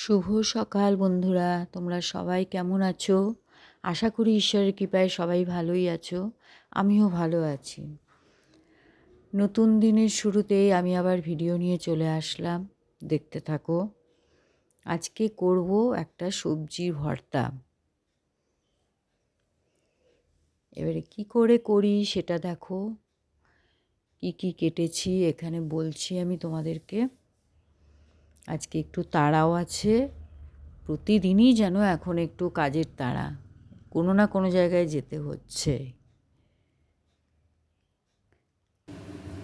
শুভ সকাল বন্ধুরা, তোমরা সবাই কেমন আছো? আশা করি ঈশ্বরের কৃপায় সবাই ভালোই আছো, আমিও ভালো আছি। নতুন দিনের শুরুতেই আমি আবার ভিডিও নিয়ে চলে আসলাম, দেখতে থাকো। আজকে করব একটা সবজি ভর্তা। এবারে কি করে করি সেটা দেখো, কি কি কেটেছি এখানে বলছি আমি তোমাদেরকে। আজকে একটু তাড়াও আছে। প্রতিদিনই যেন এখন একটু কাজের তাড়া কোনো না কোনো জায়গায় যেতে হচ্ছে।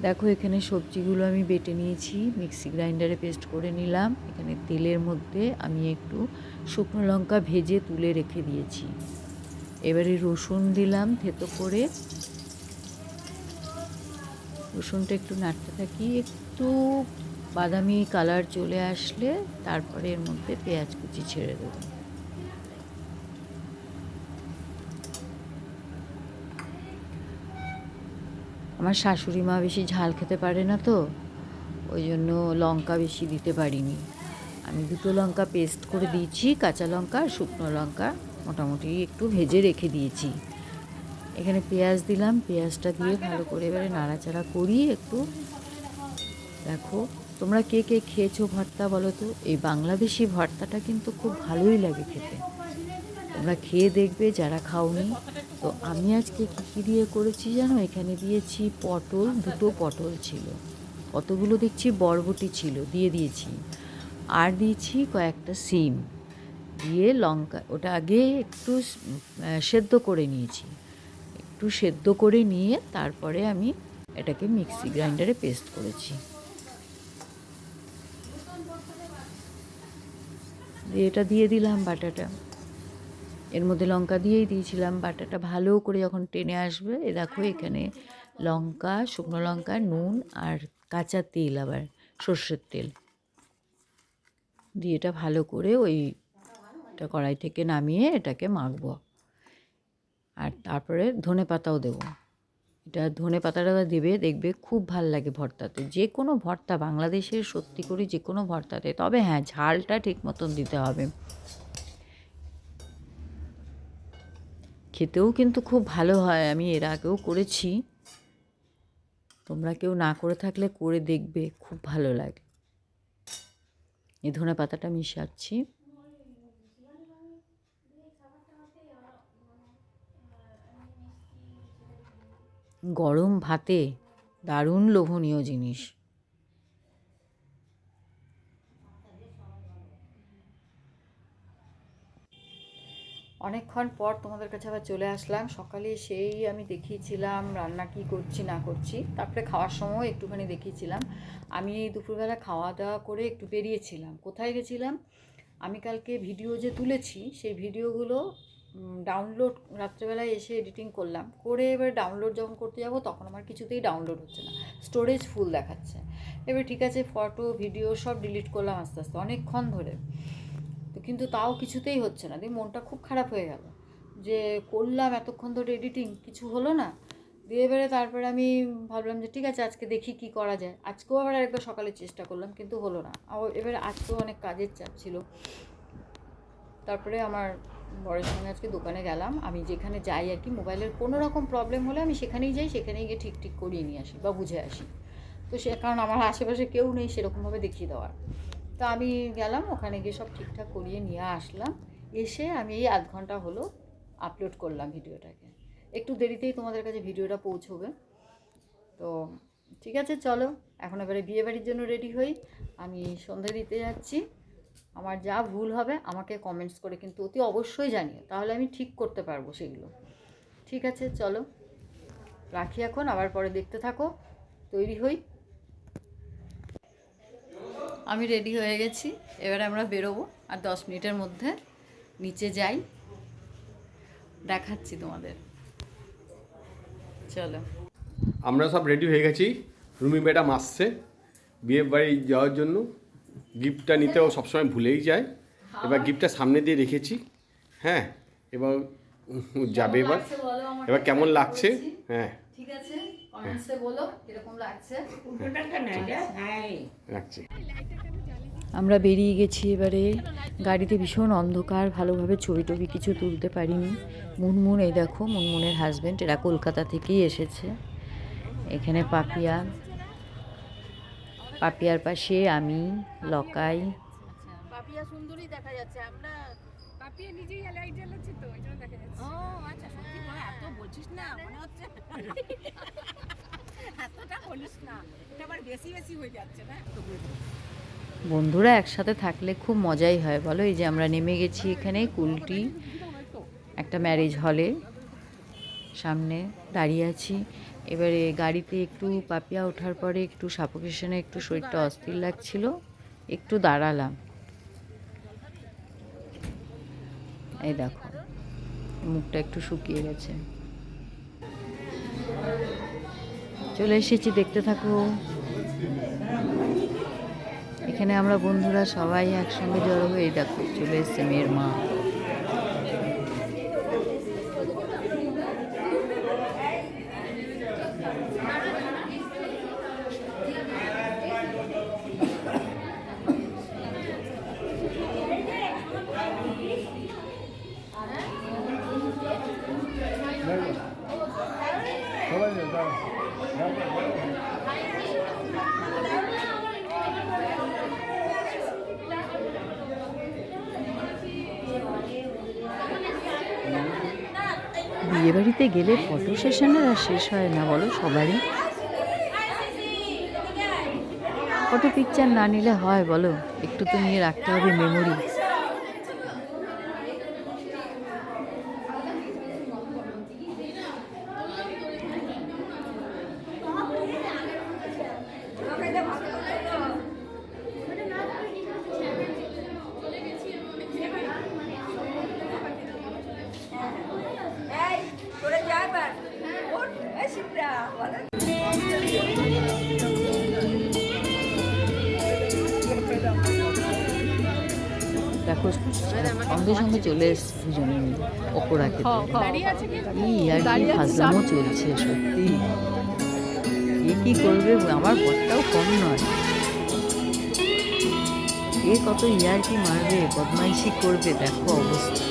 দেখো, এখানে সবজিগুলো আমি বেটে নিয়েছি। মিক্সি গ্রাইন্ডারে পেস্ট করে নিলাম। এখানে তেলের মধ্যে আমি একটু শুকনো লঙ্কা ভেজে তুলে রেখে দিয়েছি। এবারে রসুন দিলাম থেতো করে। রসুনটা একটু নাড়তে থাকি, একটু বাদামি কালার চলে আসলে তারপরে এর মধ্যে পেঁয়াজ কুচি ছেড়ে দেবো। আমার শাশুড়ি মা বেশি ঝাল খেতে পারে না তো, ওই জন্য লঙ্কা বেশি দিতে পারিনি। আমি দুটো লঙ্কা পেস্ট করে দিয়েছি, কাঁচা লঙ্কা আর শুকনো লঙ্কা, মোটামুটি একটু ভেজে রেখে দিয়েছি। এখানে পেঁয়াজ দিলাম, পেঁয়াজটা দিয়ে ভালো করে এবারে নাড়াচাড়া করি একটু দেখো তোমরা কে কে খেয়েছো ভর্তা বলো তো? এই বাংলাদেশি ভর্তাটা কিন্তু খুব ভালোই লাগে খেতে। তোমরা খেয়ে দেখবে যারা খাওনি। তো আমি আজকে কী কী দিয়ে করেছি জানো? এখানে দিয়েছি পটল, দুটো পটল ছিল। কতগুলো দেখছি? বরবটি ছিল, দিয়ে দিয়েছি। আর দিয়েছি কয়েকটা সিম। দিয়ে লঙ্কা, ওটা আগে একটু সেদ্ধ করে নিয়েছি। একটু সেদ্ধ করে নিয়ে তারপরে আমি এটাকে মিক্সি গ্রাইন্ডারে পেস্ট করেছি। দিয়ে এটা দিয়ে দিলাম বাটাটা। এর মধ্যে লঙ্কা দিয়েই দিয়েছিলাম। বাটাটা ভালো করে যখন টেনে আসবে, এ দেখো এখানে লঙ্কা, শুকনো লঙ্কা, নুন আর কাঁচা তেল আবার, সর্ষের তেল। দিয়ে এটা ভালো করে ওই এটা কড়াই থেকে নামিয়ে এটাকে মাখবো। আর তারপরে ধনে পাতাও দেবো। এটা ধনে পাতাটা দেবে, দেখবে খুব ভালো লাগে ভর্তাতে। যে কোনো ভর্তা বাংলাদেশের সত্যি করে যে কোনো ভর্তাতে। তবে হ্যাঁ ঝালটা ঠিক মতন দিতে হবে। খেতেও কিন্তু খুব ভালো হয়, আমি এর আগেও করেছি। তোমরা কেউ না করে থাকলে করে দেখবে, খুব ভালো লাগে। এই ধনে পাতাটা মিশাচ্ছি। গরম ভাতে দারুণ লোভনীয় জিনিস। অনেকক্ষণ পর তোমাদের কাছে আবার চলে আসলাম। সকালে সেই আমি দেখিয়েছিলাম রান্না কি করছি, না করছি। তারপরে খাওয়ার সময় একটুখানি দেখিয়েছিলাম। আমি দুপুরবেলা খাওয়া দাওয়া করে একটু বেরিয়েছিলাম। কোথায় গেছিলাম? আমি কালকে ভিডিও যে তুলেছি, সেই ভিডিওগুলো ডাউনলোড রাত্রেবেলায় এসে এডিটিং করলাম। করে এবার ডাউনলোড যখন করতে যাব, তখন আমার কিছুতেই ডাউনলোড হচ্ছে না। স্টোরেজ ফুল দেখাচ্ছে। এবার ঠিক আছে ফটো ভিডিও সব ডিলিট করলাম আস্তে আস্তে, অনেকক্ষণ ধরে। তো কিন্তু তাও কিছুতেই হচ্ছে না। দিয়ে মনটা খুব খারাপ হয়ে গেল যে করলাম এতক্ষণ ধরে এডিটিং কিছু হলো না। দিয়ে এবারে তারপরে আমি ভাবলাম যে ঠিক আছে, আজকে দেখি কি করা যায়। আজকেও আবার একবার সকালে চেষ্টা করলাম, কিন্তু হলো না। এবারে আজকেও অনেক কাজের চাপ ছিল। তারপরে আমার বরের সঙ্গে আজকে দোকানে গেলাম। আমি যেখানে যাই আর কি, মোবাইলের কোনো রকম প্রবলেম হলে আমি সেখানেই যাই, সেখানেই গিয়ে ঠিক ঠিক করিয়ে নিয়ে আসি বা বুঝে আসি। তো সে, কারণ আমার আশেপাশে কেউ নেই, সেরকমভাবে দেখিয়ে দেওয়ার। তো আমি গেলাম, ওখানে গিয়ে সব ঠিকঠাক করিয়ে নিয়ে আসলাম। এসে আমি এই আধ ঘণ্টা হলো আপলোড করলাম ভিডিওটাকে। একটু দেরিতেই তোমাদের কাছে ভিডিওটা পৌঁছবে। তো ঠিক আছে, চলো। এখন এবারে বিয়েবাড়ির জন্য রেডি হই। আমি সন্ধে দিতে যাচ্ছি। আমার যা ভুল হবে আমাকে কমেন্টস করে কিন্তু অতি অবশ্যই জানিও, তাহলে আমি ঠিক করতে পারব সেগুলো। ঠিক আছে, চলো। রাখি এখন, আবার পরে দেখতে থাকো। তৈরি হই। আমি রেডি হয়ে গেছি, এবারে আমরা বেরোবো, আর দশ মিনিটের মধ্যে নিচে যাই। দেখাচ্ছি তোমাদের। চলো। আমরা সব রেডি হয়ে গেছি, রুমি ম্যাডাম আসছে, বিয়ে বাড়ি যাওয়ার জন্য। গিফটটা নিতে ও সবসময় ভুলেই যায়। এবার গিফটটা সামনে দিয়ে রেখেছি। হ্যাঁ এবার যাবে এবার। এবার কেমন লাগছে? হ্যাঁ। ঠিক আছে বলো কীরকম লাগছে? রাখছি। আমরা বেরিয়ে গেছি এবারে। গাড়িতে ভীষণ অন্ধকার ভালোভাবে ছবি টবি কিছু তুলতে পারিনি। মুনমুন এই দেখো মুনমুনের হাজব্যান্ড এরা কলকাতা থেকেই এসেছে। এখানে পাপিয়া। পাপিয়ার পাশে আমি লকাই। পাপিয়া সুন্দরী দেখা যাচ্ছে আমরা পাপিয়া নিজেই লাইট জ্বালাচ্ছে তো ওই জন্য দেখা যাচ্ছে। ও আচ্ছা সত্যি করে এত বলছিস না মনে হচ্ছে। এতটা বলিস না এটা আবার বেশি বেশি হয়ে যাচ্ছে না? বন্ধুরা একসাথে থাকলে খুব মজাই হয় বলো? এই যে আমরা নেমে গেছি এখানে কুলটি। একটা ম্যারেজ হলে সামনে দাঁড়িয়ে আছি। এবারে গাড়িতে একটু পাপিয়া ওঠার পরে একটু সাপোকেশনে একটু শরীরটা অস্থির লাগছিল, একটু দাঁড়ালাম। এই দেখো, মুখটা একটু শুকিয়ে গেছে। চলে এসেছি, দেখতে থাকো। এখানে আমরা বন্ধুরা সবাই একসঙ্গে জড়ো হয়ে দেখো, চলে এসছে মেয়ের মা। বিয়ে বাড়িতে গেলে ফটো সেশনের আর শেষ হয় না, বলো সবারই? ফটো পিকচার না নিলে হয়, বলো। একটু তো নিয়ে রাখতে হবে মেমোরি দেখো সঙ্গে সঙ্গে চলে এসছে দুজনে মিলে খেতে এই আর কি ফাজলামও চলছে সত্যি। কে কি করবে আমার বরটাও কম নয়। কে কত ইয়ার কি মারবে বদমাইশি করবে দেখো অবস্থা।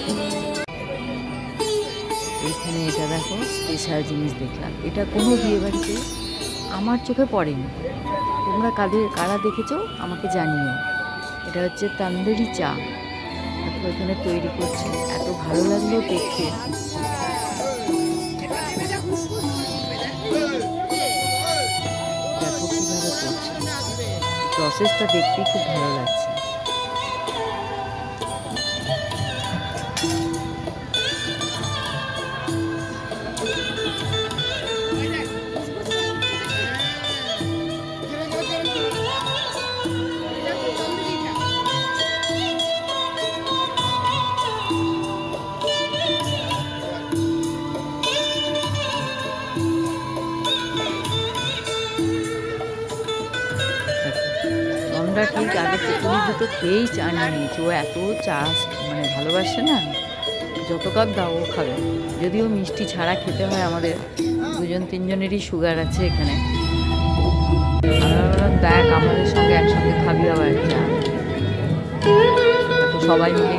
এইখানে এটা দেখো স্পেশাল জিনিস দেখলাম। এটা কোনো বিয়ে বাড়িতে আমার চোখে পড়েনি। তোমরা কাদের কারা দেখেছ আমাকে জানিও। এটা হচ্ছে তান্দুরি চা। এখানে তৈরি করছে। এত ভালো লাগল দেখতে। দেখো কীভাবে করছে। প্রসেসটা দেখতে খুব ভালো লাগছে। আমরা ঠিক আগে তেঁতুলি দুটো খেয়েই চা নিয়ে নিয়েছি? ও এত চা মানে ভালোবাসে না? যত কাপ দাও, ও খাবে। যদিও মিষ্টি ছাড়া খেতে হয় আমাদের দুজন, তিনজনেরই সুগার আছে এখানে। দেখ, আমাদের সঙ্গে একসঙ্গে খাবি আবার চা সবাই মিলে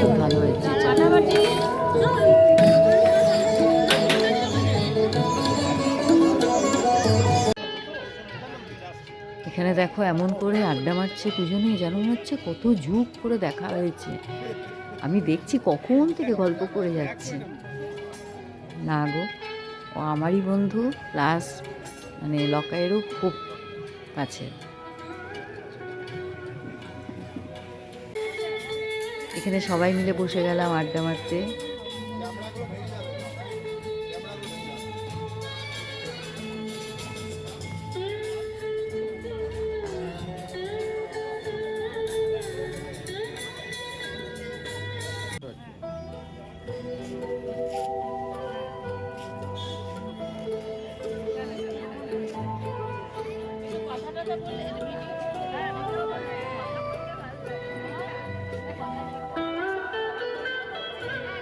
খুব ভালো হয়েছে এখানে দেখো এমন করে আড্ডা মারছে দুজনে যেন হচ্ছে কত যুগ করে দেখা হয়েছে। আমি দেখছি কখন থেকে গল্প করে যাচ্ছে। না গো, ও আমারই বন্ধু প্লাস মানে লকায়েরও খুব কাছে এখানে সবাই মিলে বসে গেলাম আড্ডা মারতে।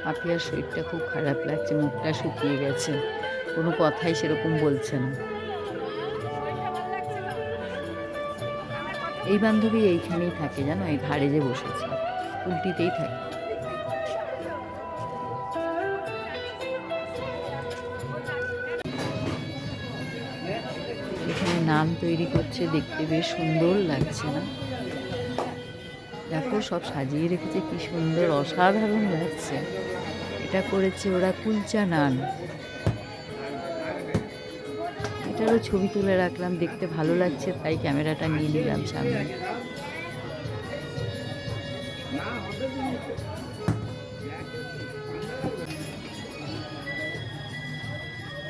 পাপিয়ার শরীরটা খুব খারাপ লাগছে, মুখটা শুকিয়ে গেছে। কোনো কথাই সেরকম বলছে না। এই বান্ধবী এইখানেই থাকে, জানো? এই ধারে যে বসেছে। উল্টিতেই থাকে। এখানে নান তৈরি করছে, দেখতে বেশ সুন্দর লাগছে না? দেখো, সব সাজিয়ে রেখেছে, কি সুন্দর, অসাধারণ লাগছে। এটা করেছে ওরা কুলচা নান। এটারও ছবি তুলে রাখলাম, দেখতে ভালো লাগছে, তাই ক্যামেরাটা নিয়ে নিলাম সামনে।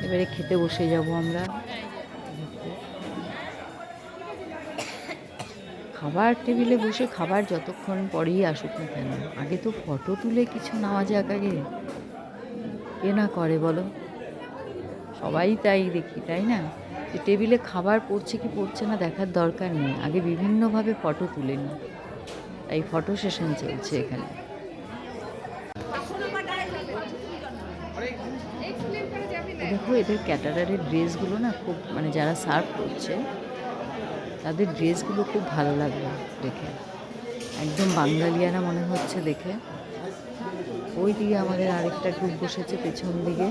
এবারে খেতে বসে যাব আমরা। খাবার টেবিলে বসে খাবার যতক্ষণ পরেই আসুক না কেন? আগে তো ফটো তুলে কিছু নেওয়া যাক আগে। কে না করে বলো? সবাই তাই দেখি, তাই না? যে টেবিলে খাবার পড়ছে কি পড়ছে না দেখার দরকার নেই। আগে বিভিন্নভাবে ফটো তুলে নিই। তাই ফটো সেশন চলছে এখানে। দেখো এদের ক্যাটারারের ড্রেসগুলো না খুব মানে যারা সার্ভ করছে তাদের ড্রেসগুলো খুব ভালো লাগল দেখে। একদম বাঙালিয়ানা মনে হচ্ছে দেখে। ওই দিকে আমাদের আরেকটা গ্রুপ বসেছে পেছন দিকে।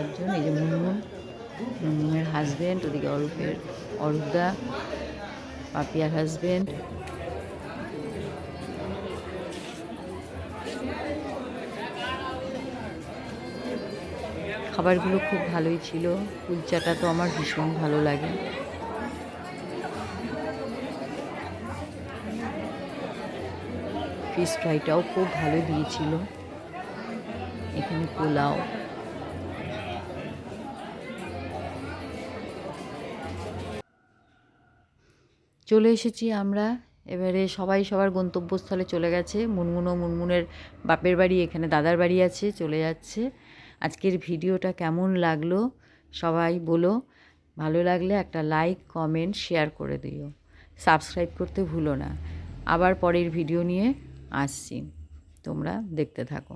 একজন, এই যে মুনমুন। মুনমুনের হাজব্যান্ড ওদিকে অরূপের, অরূপদা, পাপিয়ার হাজব্যান্ড খাবারগুলো খুব ভালোই ছিল। কুলচাটা তো আমার ভীষণ ভালো লাগে। ফিশ ফ্রাইটাও খুব ভালো দিয়েছিল। এখানে পোলাও। চলে এসেছি আমরা। এবারে সবাই সবার গন্তব্যস্থলে চলে গেছে। মুনমুনও মুনমুনের বাপের বাড়ি, এখানে দাদার বাড়ি আছে, চলে যাচ্ছে। আজকের ভিডিওটা কেমন লাগল সবাই বলো। ভালো লাগলে একটা লাইক, কমেন্ট, শেয়ার করে দিও। সাবস্ক্রাইব করতে ভুলো না। আবার পরের ভিডিও নিয়ে আসছি। তোমরা দেখতে থাকো।